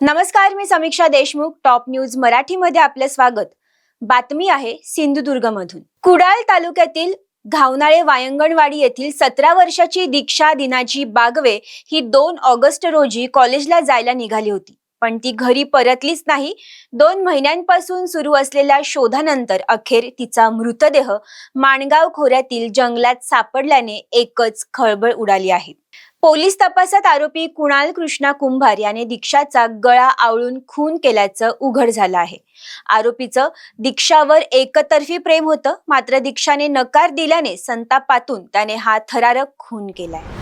नमस्कार मी Samiksha Deshmukh top news मराठीमध्ये आपलं स्वागत. बातमी आहे सिंधुदुर्गमधून. कुडाळ तालुक्यातील घावनाळे वायंगणवाडी येथील सतरा वर्षाची दीक्षा दिनाजी बागवे ही दोन ऑगस्ट रोजी कॉलेजला जायला निघाली होती. पण ती घरी परतलीच नाही. दोन महिन्यांपासून सुरू असलेल्या शोधानंतर अखेर तिचा मृतदेह माणगाव खोऱ्यातील जंगलात सापडल्याने एकच खळबळ उडाली आहे. पोलीस तपासात आरोपी कुणाल कृष्णा कुंभार याने दीक्षाचा गळा आवळून खून केल्याचं उघड झालं आहे. आरोपीचं दीक्षावर एकतर्फी प्रेम होतं मात्र दीक्षाने नकार दिल्याने संतापातून त्याने हा थरारक खून केलाय.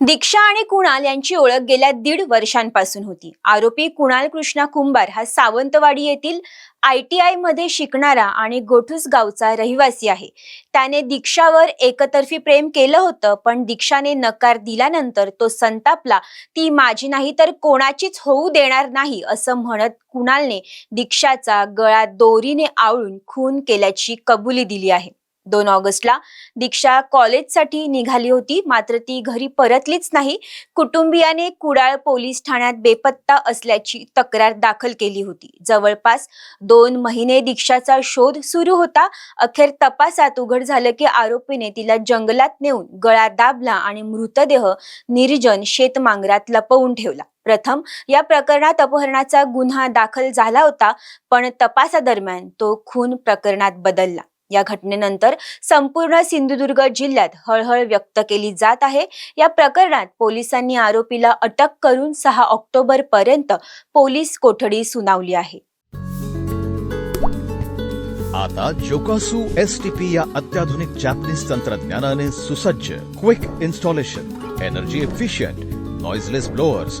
दीक्षा आणि कुणाल यांची ओळख गेल्या दीड वर्षांपासून होती. आरोपी कुणाल कृष्णा कुंभार हा सावंतवाडी येथील आय टी आयमध्ये शिकणारा आणि गोठूस गावचा रहिवासी आहे. त्याने दीक्षावर एकतर्फी प्रेम केलं होतं पण दीक्षाने नकार दिल्यानंतर तो संतापला ती माझी नाही तर कोणाचीच होऊ देणार नाही असं म्हणत कुणालने दीक्षाचा गळा दोरीने आवळून खून केल्याची कबुली दिली आहे. दोन ऑगस्टला. दीक्षा कॉलेजसाठी निघाली होती. मात्र ती घरी परतलीच नाही. कुटुंबियाने कुडाळ पोलीस ठाण्यात बेपत्ता असल्याची तक्रार दाखल केली होती. जवळपास दोन महिने दीक्षाचा शोध सुरू होता. अखेर तपासात उघड झालं की आरोपीने तिला जंगलात नेऊन गळा दाबला आणि मृतदेह निर्जन शेतमांगरात लपवून ठेवला. प्रथम या प्रकरणात अपहरणाचा गुन्हा दाखल झाला होता पण तपासादरम्यान तो खून प्रकरणात बदलला. या घटनेनंतर संपूर्ण सिंधुदुर्ग जिल्ह्यात हळहळ व्यक्त केली जात आहे. या प्रकरणात पोलिसांनी आरोपीला अटक करून सहा ऑक्टोबर पर्यंत पोलीस कोठडी सुनावली आहे. आता जोकासू एस टी पी या अत्याधुनिक जॅपनीज तंत्रज्ञानाने सुसज्ज quick installation energy efficient noiseless blowers